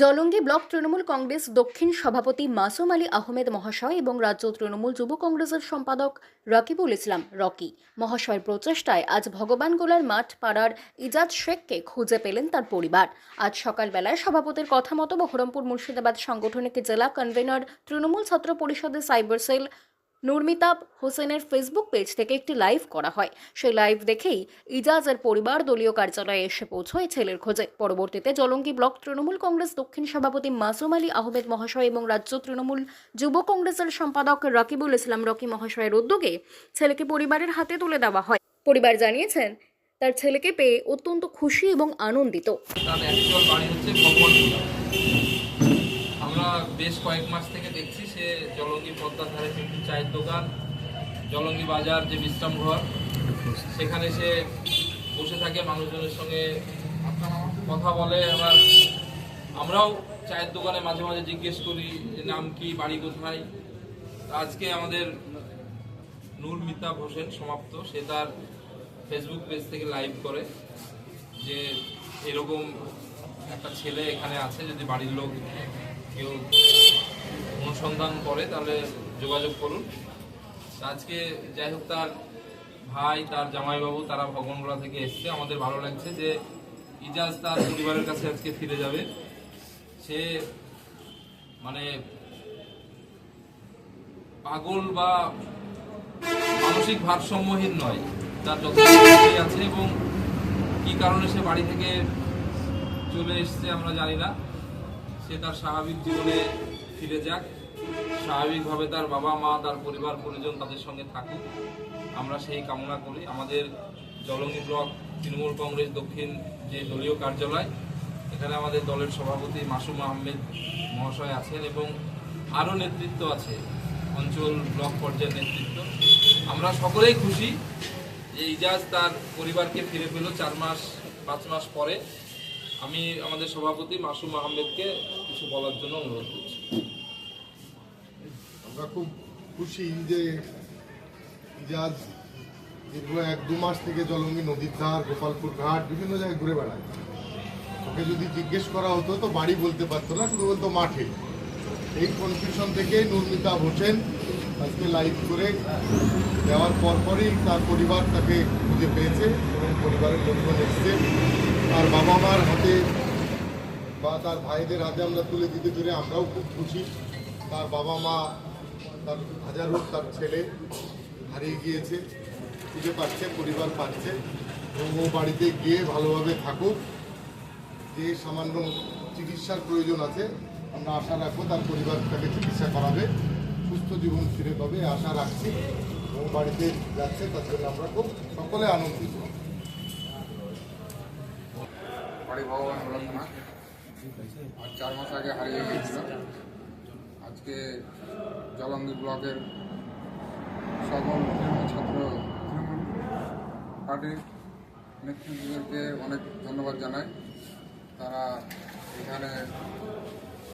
Jalangi block Trinamool Congress দক্ষিণ সভাপতি মাসুম আলী আহমেদ মহাশয় এবং রাজ্য তৃণমূল যুব কংগ্রেসের সম্পাদক রকিবুল ইসলাম রকি। মহাশয়ের প্রচেষ্টায় আজ ভগবানগোলার মাঠ পাড়ার ইজাজ শেখকে খুঁজে পেলেন তার পরিবার। আজ সকালবেলায় সভাপতির কথা মতো বহরমপুর মুর্শিদাবাদ সাংগঠনিক জেলা কনভেনর তৃণমূল ছাত্র পরিষদের সাইবার সেল নুরমিতাব হোসেনের ফেসবুক পেজ থেকে একটি লাইভ করা হয়। সেই লাইভ দেখেই ইজাজের পরিবার দলীয় কার্যালয়ে এসে পৌঁছয় ছেলের খোঁজে। পরবর্তীতে জলঙ্গি ব্লক তৃণমূল কংগ্রেস দক্ষিণ সভাপতি মাসুম আলী, আহমেদ মহাশয় এবং রাজ্য তৃণমূল যুব কংগ্রেসের সম্পাদক রকিবুল ইসলাম, রকি মহাশয়ের উদ্যোগে ছেলেকে পরিবারের হাতে তুলে দেওয়া হয়। পরিবার জানিয়েছেন, তার ছেলেকে পেয়ে অত্যন্ত খুশি এবং আনন্দিত তার অ্যাকচুয়াল বাড়ি হচ্ছে ভগবানপুরা আমরা বেশ কয়েক মাস থেকে দেখছি সে জলঙ্গি পদ্মার ধারে একটি চায়ের দোকান, জলঙ্গি বাজার যে বিশ্রাম ঘর, সেখানে সে বসে থাকে, মানুষজনের সঙ্গে কথা বলে। আবার আমরাও চায়ের দোকানে মাঝে মাঝে জিজ্ঞেস করি যে, নাম কি, বাড়ি কোথায়? আজকে আমাদের নূর মিতাব হোসেন সমাপ্ত। সে তার ফেসবুক পেজ থেকে লাইভ করে যে, এরকম একটা ছেলে এখানে আছে, যদি বাড়ির লোক কেউ অনুসন্ধান করে, তাহলে যোগাযোগ করুন। আজকে যাই হোক, তার ভাই, তার জামাইবাবু, তারা ভগবানগোলা থেকে এসছে। আমাদের ভালো লাগছে যে ইজাজ তার পরিবারের কাছে আজকে ফিরে যাবে। সে মানে পাগল বা মানসিক ভারসাম্যহীন নয়। তার যথেষ্ট আছে এবং কি কারণে সে বাড়ি থেকে চলে এসছে আমরা জানি না। সে তার স্বাভাবিক জীবনে ফিরে যাক। স্বাভাবিকভাবে তার বাবা মা, তার পরিবার, পরিজন তাদের সঙ্গে থাকুক। আমরা সেই কামনা করি। আমাদের জলঙ্গি ব্লক তৃণমূল কংগ্রেস দক্ষিণ যে দলীয় কার্যালয়, এখানে আমাদের দলের সভাপতি মাসুম আহমেদ মহাশয় আছেন এবং আরও নেতৃত্ব আছে, অঞ্চল ব্লক পর্যায়ের নেতৃত্ব। আমরা সকলেই খুশি যে ইজাজ তার পরিবারকে ফিরে পেল চার মাস, পাঁচ মাস পরে। আমি আমাদের সভাপতি মাসুম আহমেদকে কিছু বলার জন্য অনুরোধ করছি। আমরা খুব খুশি যে আজ দীর্ঘ এক দু মাস থেকে জলঙ্গি নদীর ধার, গোপালপুর ঘাট, বিভিন্ন জায়গায় ঘুরে বেড়ায়। ওকে যদি জিজ্ঞেস করা হতো তো বাড়ি বলতে পারতো না, শুধু বলতো মাঠে। এই কনফিউশন থেকে নুরমিতা হোসেন আজকে লাইভ করে দেওয়ার পরপরই তার পরিবার তাকে খুঁজে পেয়েছে এবং পরিবারের লোকজন এসছে। তার বাবা মার হাতে বা তার ভাইদের হাতে আমরা তুলে দিতে পেরে আমরাও খুব খুশি। তার বাবা মা তার হাজার হোক তার ছেলে হারিয়ে গিয়েছে, খুঁজে পাচ্ছে, পরিবার পাচ্ছে এবং ও বাড়িতে গিয়ে ভালোভাবে থাকুক। যে সামান্য চিকিৎসার প্রয়োজন আছে, আমরা আশা রাখব তার পরিবার তাকে চিকিৎসা করাবে। সুস্থ জীবন ফিরে পাবে আশা রাখছি। এবং বাড়িতে যাচ্ছে, তার জন্য আমরা খুব সকলে আনন্দিত। বাড়ি ভগবান আর চার মাস আগে হারিয়ে গিয়েছিল আজকে জলঙ্গি ব্লকের সকল ছাত্র পার্টির নেতৃত্বদেরকে অনেক ধন্যবাদ জানাই। তারা এখানে